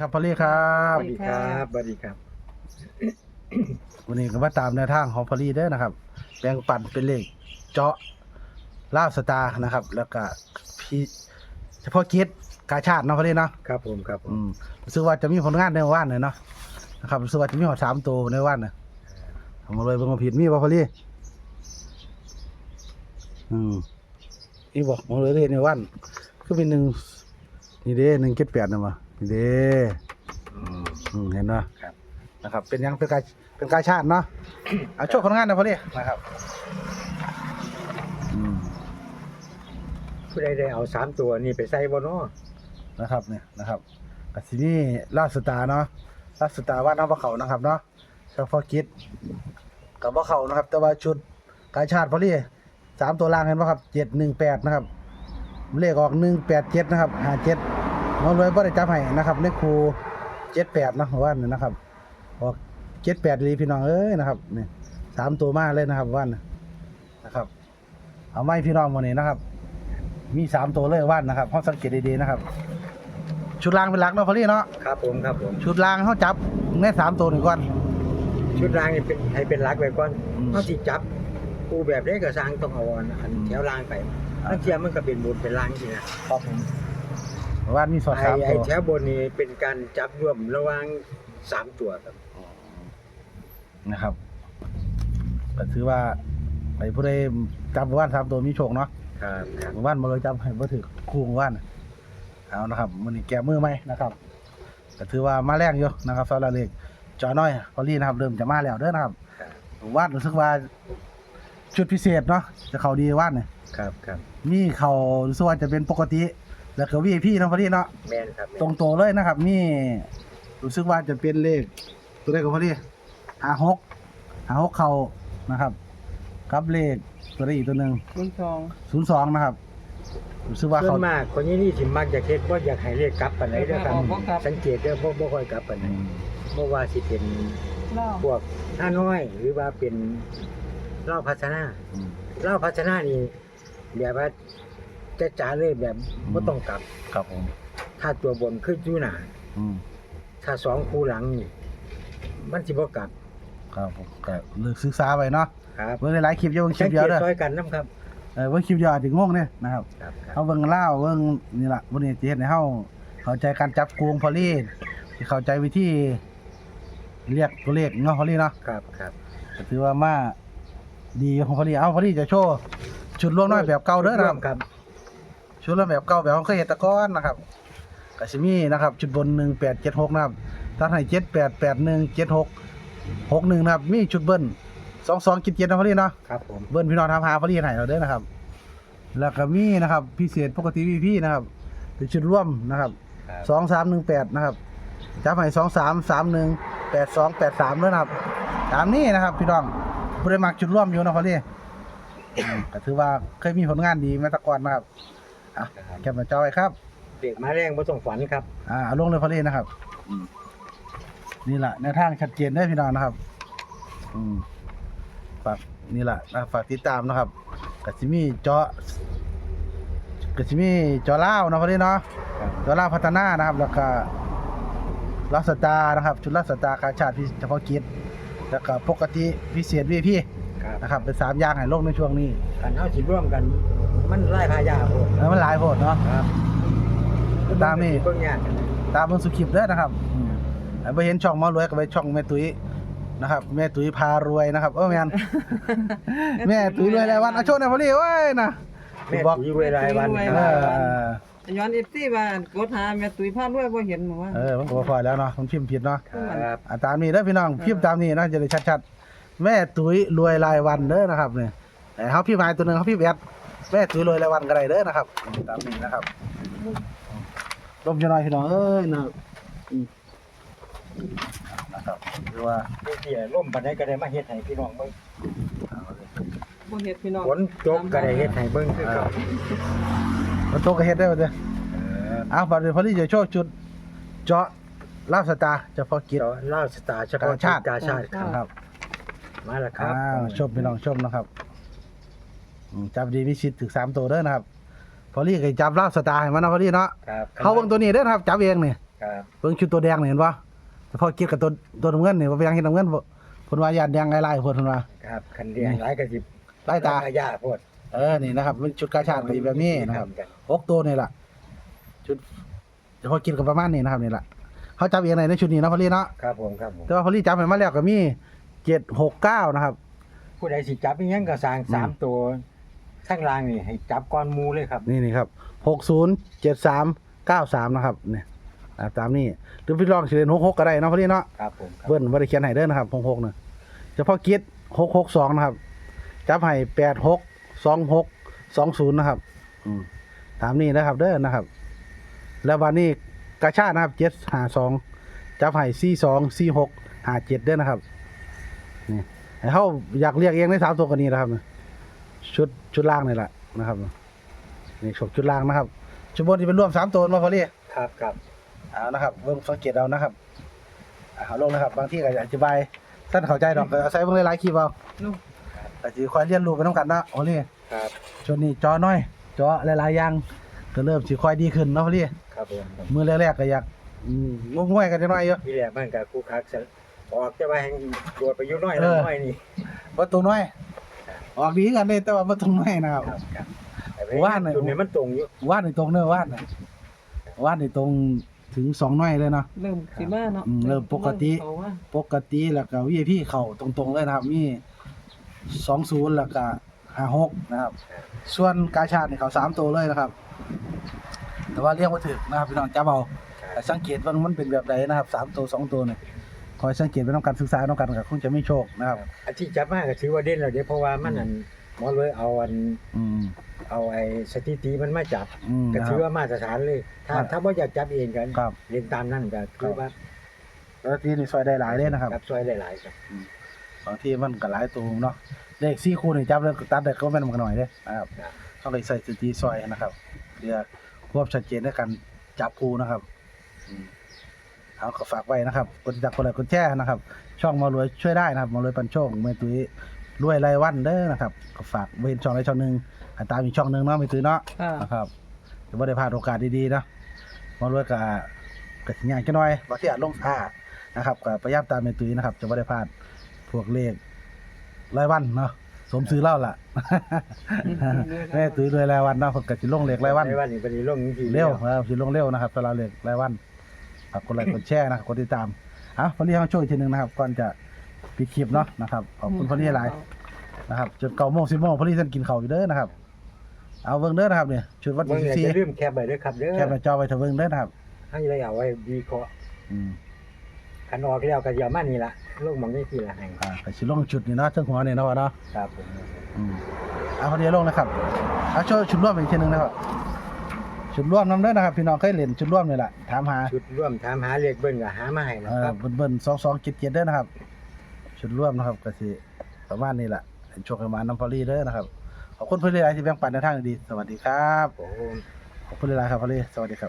ครับพอลลี่ครัสบ วัสดีครับสวัสดีครับ วันนี้ก็มาตามแนวทางของพอลลี่เด้อนะครับแบ่งปันเป็นเลขเจาะลาบสตาร์นะครับ แล้วก็พี่เฉพาะกิจกาชาติเนาะพอลลี่เนาะครับผมครับผอืมมรู้สึกว่าจะมีผลงานในวันเลยเนาะนะครับรู้สึกว่าจะมีหอดสามตัวในวันน่ะเอามาเลยเบิ่งมาผิดมีบ่พอลลี่อืมนี่บอกมาเลยในวันก็เป็นหนึ่งนี่เด้หนึ่งเจ็ดแปดนะมานี่ เด้อืมอืมเห็นเนาะครับ นะครับ เป็นหยังเป็นกายเป็นกายชาติเนาะเอาโชคคนงานนะพอดีนะครับอืมผู้ใดได้เอาสามตัวนี่ไปใส่บ่เนาะนะครับเนี่ยนะครับกัสินี่ราชสตาร์เนาะราชสตาร์ว่าน้ำพระเขานะครับเนาะเฉพาะกิจกับพระเขานะครับ แต่ว่าชุดกายชาติพอดีสามตัวล่างเห็นไหมครับเจ็ดหนึ่งแปดนะครับเลขออกหนึ่งแปดเจ็ดนะครับห้าเจ็ด น้องรวยบ่ได้จับให้นะครับเลขครูเจ็ดแปดนะว่านี่นะครับออกเจ็ดแปดลีพี่น้องเอ้ยนะครับนี่สามตัวมาเลยนะครับวันนะนะครับ เอาไม้พี่น้องวันนี้นะครับ มีสามตัวเลยวันนะครับห้องสังเกตดีๆนะครับ ชุดรางเป็นหลักเนาะพอลี่เนาะครับผมครับผมชุดรางเขาจับแน่สามตัวหนึ่งก่อน ชุดรางนี่เป็นให้เป็นหลักไว้ก่อนอืมเฮาสิจับกูแบบนี้ก็สร้างต้องเอาอันอันแถวรางไปอ่าบางเทียมันก็เป็นบนเป็นรางสินะครับผม วันมีสอดไอ้สามไอ้ตัวแถวบนนี่เป็นการจับร่วมระหว่างสามตัวครับ นะครับก็ถือว่าไอ้ผู้ใดจับว่านสามตัวมีโชคเนาะครับครับว่านมาเลยจับให้บ่ถือคู่ของว่านเอานะครับมันนี้แก้มือไหมนะครับก็ถือว่ามาแรงอยู่นะครับสำหรับเลขจอน้อยพอลี่นะครับเริ่มจะมาแล้วเด้อนะครับครับว่านรู้สึกว่าชุดพิเศษเนาะจะเข้าดีว่านเนี่ยครับครับมีเขารู้สึกว่าจะเป็นปกติ แล้วก็วีพี่นาะพอดีเนาะแม่นครับแม่นตรงโตวเลยนะครับ มีรู้สึกว่าจะเป็นเลข ตัวเลขของพอดีหาหกหาหกเขานะครับกับเลขตัวเลขอีกตัวหนึ่งคุณทองศูนย์สองนะครับรู้สึกว่าส่วเขา นมากคนนี้นี่สิมักอยากเฮ็ดบ่อยากให้เรียกกลับปานใดเด้อครับบ่กลับสังเกตเด้อบ่บ่ค่อยกลับปานใดอืมบ่ว่าสิเป็นเล่าพวกห้าน้อย หรือว่าเป็นเหล่าพัฒนาอืมเหล่าพัฒนานี่แบบว่า จะจ๋าเลยแบบบ่ต้องกลับ ครับผมถ้าตัวบนขึ้นอยู่หน้าอืมถ้าสองคู่หลังนี่มันสิบ่กลับครับผมก็เลือกศึกษาไว้เนาะครับเบิ่งหลายๆคลิปเยอะเบิ่งคลิสัปงเดียวเกตเด้อซอยกันนํครับเออเบิ่งคลิปเดียวอาจจะงงเนี่ยนะครับครับครับเอาเบิ่งเล่าวเบิ่งนี่ล่ะวันนี้จะเฮ็ดให้เฮาเข้าใจการจับกวงพอลี่ที่เข้าใจวิธีเรียกตัวเลขเนาะพอลี่เนาะครับครับก็ถือว่ามาดีของพอลี่เอาพอลี่จะโชว์ชุดรวมน้อยแบบเก่าเด้อนะครับครับ ชุดรวมแบบเก่าแบบของเคยเฮ็ดแตะก้อนนะครับก็สิมีนะครับชุดบน1876นะครับตัดให้7881 76 61นะครับ มีชุดเบิ้ล22กิจเจ็ดนะพอลี่เนาะครับผมเบิ้ลพี่น้องทำหาพอลี่ให้เราเด้อนะครับ แล้วก็มีนะครับ พิเศษปกติวีพีนะครับเป็นชุดร่วมนะครับครับสองสามหนึ่งแปดนะครับจับให้สองสามสามหนึ่งแปดสองแปดสามด้วยนะครับตามนี้นะครับ พี่น้องบริมักชุดร่วมอยู่นะพอลี่อืมก็ถือว่าเคยมีผลงานดีมาแตะก่อนนะครับ อะแคปมาจอยครับเด็กมาแรงบ่ต้องฝันครับ อ่าเอาลงเลยพอลี่นะครับอืม นี่แหละแนวทางชัดเจนได้อพี่น้องนะครับ อืมฝากนี่แหละนะฝากติดตามนะครับกัซิมีเจาะกัซิมีเจาะเล่าวนะพอลี่เนาะครับ เจาะเล่าวพัฒนานะครับ แล้วก็รักสตาร์นะครับ ชุดรักสตาร์กาชาติพิเฉพาะกิจแล้วก็ปกติพิเศษวีพีครับนะครับเป็นสามอย่างให้โลกในช่วงนี้คันเฮาสิร่วมกัน มันไล่พายาโพดแล้วมันหลายโพดเนาะ ครับตามนี่ เบิ่งยากกันตามเบิ่งสุคลิปเด้อนะครับอืมไปเห็นช่องหมอรวยก็ไปช่องแม่ตุ้ยนะครับแม่ตุ้ยพารวยนะครับเออแม่นแม่ตุ้ยรวยรายวันเอาโชว์หน่อยพอดีเว้ยนะแม่บอกตุ้ยรวยรายวันคเอรับอย้อนเอฟซีว่ากดหาแม่ตุ้ยพาด้วยบ่เห็นหมู่ว่าเออมันก็บ่พอแล้วเนาะมันพิมพ์ผิดเนาะครับอะตามนี้เด้อพี่น้องพิมพ์ตามนี้นะจะได้ชัดๆแม่ตุ้ยรวยรายวันเด้อนะครับเนี่ยแต่เฮาพิมพ์หายตัวหนึงเฮาพิมพ์แอด แม่ตุ้ยรวยรายวันก็ได้เด้อนะครับ ตามนี้นะครับลมจะน้อยพี่น้องเอ้ยนะอืมนะครับหรือว่านี่เสียร่มปานใดก็ได้มาเฮ็ดให้พี่น้องเบิ่งบ่เฮ็ดพี่น้องฝนตกก็ได้เฮ็ดให้เบิ่งคือเก่ามันโตกระเฮ็ดได้บ่เด้อเอออ้าวบัดนี้พอดีจะโชว์จุด เจาะลาบสตาร์เฉพาะกิจเจ้าเล่าสตาร์เฉพาะกาชาติ กาชาติครับครับ มาแล้วครับ อ้าวชมพี่น้องชมนะครับ อืมจับดีมีสิทธิ์ถึงสามตัวเด้อนะครับพอลี่ก็จับลาบสตาร์ให้มันนะพอลี่เนาะครับเขาเบิ่งตัวนี้เด้อนะครับจับเองนี่ครับเบิ่งชุดตัวแดงนี่เห็นบ่แต่พอคิดกับตัวตัวน้ำเงินนี่ว่าไปยังเห็นน้ำเงินบ่เพิ่นว่าย่านแดงไล่ๆเพิ่นว่า ครับคันเดียงหลายกระสิบไล่ตา ยาโพดเออนี่นะครับเป็นชุดกาชาดก็อยู่แบบนี้นะครับ กันหกตัวนี่ล่ะชุดเดี๋ยวพอกินกับประมาณนี้นะครับนี่ล่ะเขาจับเองไหนในชุดนี้เนาะพอลี่เนาะครับผมครับผมแต่ว่าพอลี่จับให้มาแล้วก็มี769นะครับ ผู้ใดสิจับอีหยังก็สร้างสามอืมตัว ข้างล่างนี่ให้จับก้อนหมูเลยครับนี่นี่ครับ607393นะครับเนี่ยอ่าตามนี้หรือพี่ลองสิเล่น66ก็ได้เนาะพอลี่เนาะ ครับผมครับเบิ้ลบ่ได้เขียนให้เด้อนะครับ66น่ะเฉพาะกิจ662นะครับ จับให้86 26 20นะครับ อืมตามนี้นะครับเด้อนะครับ แล้ววันนี้กาชาดนะครับ752จับให้42 46 57เด้อนะครับนี่ให้เฮาอยากเรียกเองในสามตัวกันนี้นะครับ ชุดชุดล่างนี่แหละนะครับนี่ชมชุดล่างนะครับชุดบนที่เป็นรวมสามตัวมาพอดีครับครับเอานะครับเบิ่งสังเกตเอานะครับเอาลงนะครับ บางที่ก็อธิบายท่านเข้าใจดอกก็เอาใส่เบิ่งหลายๆคลิปเอาลูกแต่สิคอยเรียนรู้ไปนํกันเนาะโอ้นี่ครับช่วงนี้จอน้อย จอหลายๆอย่างก็เริ่มสิค่อยดีขึ้นเนาะพอดีครับผมครับมื้อแรกๆก็อยากอืมงงวยๆกันจังหน่อยอยู่ที่แรกมันกับคู่คักซะออกจะว่าแห่งตัวประยุทธ์น้อยเอละอน้อยนี่บ่ตรงน้อย ออกดีกันเด้แต่ว่าบ่ตรงน้อยนะครับ ครับครับแต่ว่าหน่อยจุดนี้มันตรงอยู่วาดในตรงเด้อวาดน่ะวาดในตรงถึงสองน้อยเลยเนาะ เริ่มสิมาเนาะอืมเริ่มปกติ เขาว่าปกติแล้วก็ VIP เข้าตรงๆเลยนะครับ มี20แล้วก็56นะครับ ส่วนกาชาดนี่เขา3ตัวเลยนะครับ แต่ว่าเรียกว่าถึกนะครับพี่น้องจับเอาแต่สังเกตว่ามันเป็นแบบใดนะครับ3ตัว2ตัวนี่ คอยสังเกตไปนำการศึกษานำกันก็คงจะไม่โชคนะครับอันที่จับมากก็ถือว่าเด่นแล้วเด้เพราะว่ามันอันหมอเลยเอาอันอืม เอาไอ้สถิติมันมาจับอืมก็นะคถืรัอบว่ามาตรฐานเลย ถ้าครับ ถ้าบ่อยากจับเองกันครับ เรียนตามนั่นก็คือว่าแล้วที่นี่ซอยได้หลายเลยนะครับจับซอยหลายๆครับบางทีมันก็หลายตัวเนาะเลข4คู่นี่จับแล้วตัดได้ก็แม่นมันก็หน่อยเด้นะครับครับต้องเลยใส่สตีซอยนะครับเพื่อควบชัดเจนในการจับคู่นะครับอืม เอาก็ฝากไว้นะครับกดติดตามกดไลค์กดแชร์นะครับ ช่องมารวยช่วยได้นะครับมารวยปันโชคเมื่อตุ้ยรวยรายวันเด้อนะครับก็ฝากเว้นช่องใดช่องหนึ่งให้ตามอีกช่องหนึ่งเนาะไม่ตื้อเนาะค่ะนะครับเดี๋ยวบ่ได้พลาดโอกาสดีๆนะมารวยกับกับสิงานกันหน่อยบางทีอาจลงท่านะครับก็พยายามตามเมตุยนะครับจะบ่ได้พลาดพวกเลขรายวันเนาะสมซื้อเล่าล่ะ แม่ตุ้ยรวยรายวันเนาะเพิ่นก็สิลงเลขรายวันรายวันนี่เป็นลงจริงๆเร็วนะครับสิลงเร็วนะครับสำหรับเลขรายวัน ฝากกดไลค์กดแชร์นะครับกดติดตามอะพอลี่เขาช่วยอีกทีหนึงนะครับก่อนจะปิดคลิปเนาะนะครับขอบคุณพอลี่หลายนะครับจนเก้าโมงสิบโมงพอลี่ท่านกินข้าวอยู่เด้อนะครับ เอาเบิ่งเด้อนะครับเนี่ยชุดวันเบิ่งที่เนี่ยสี่จะลืมแคปไว้เด้อครับเด้อแคปหน้าจอไว้เถอะเบิ่งเด้อนะครับ ให้เลยเอาไว้วิเคราะห์อืมคันออกแล้วก็เดี๋ยวมานี่ล่ะลงหมองนี่ทีละแห่งอ่าก็สิลงชุดนี่เนาะเทั้งหัวนี่เนาะว่าเนาะครับผมอืมเอาพอดีลงนะครับเอาช่วยชุดร่วมอีกทีหนึงนะครับ ชุดร่วมนำเด้อนะครับ พี่น้องเคยเล่นชุดร่วมนี่แหละถามหาชุดร่วมถามหาเลขเบิ่งก็หามาให้นะเอคอรับ เบิ่นเบิ่นสองสองเจ็ดเจ็ดเด้อนะครับ ชุดร่วมนะครับก็สิประมาณนี้แหละให้โชคให้มาน้ำพอลี่เด้อนะครับขอบคุณเพื่อนหลายๆที่แบ่งปันในทางดีๆสวัสดีครับ ผม ขอบคุณหลายๆครับพอลี่สวัสดีครับ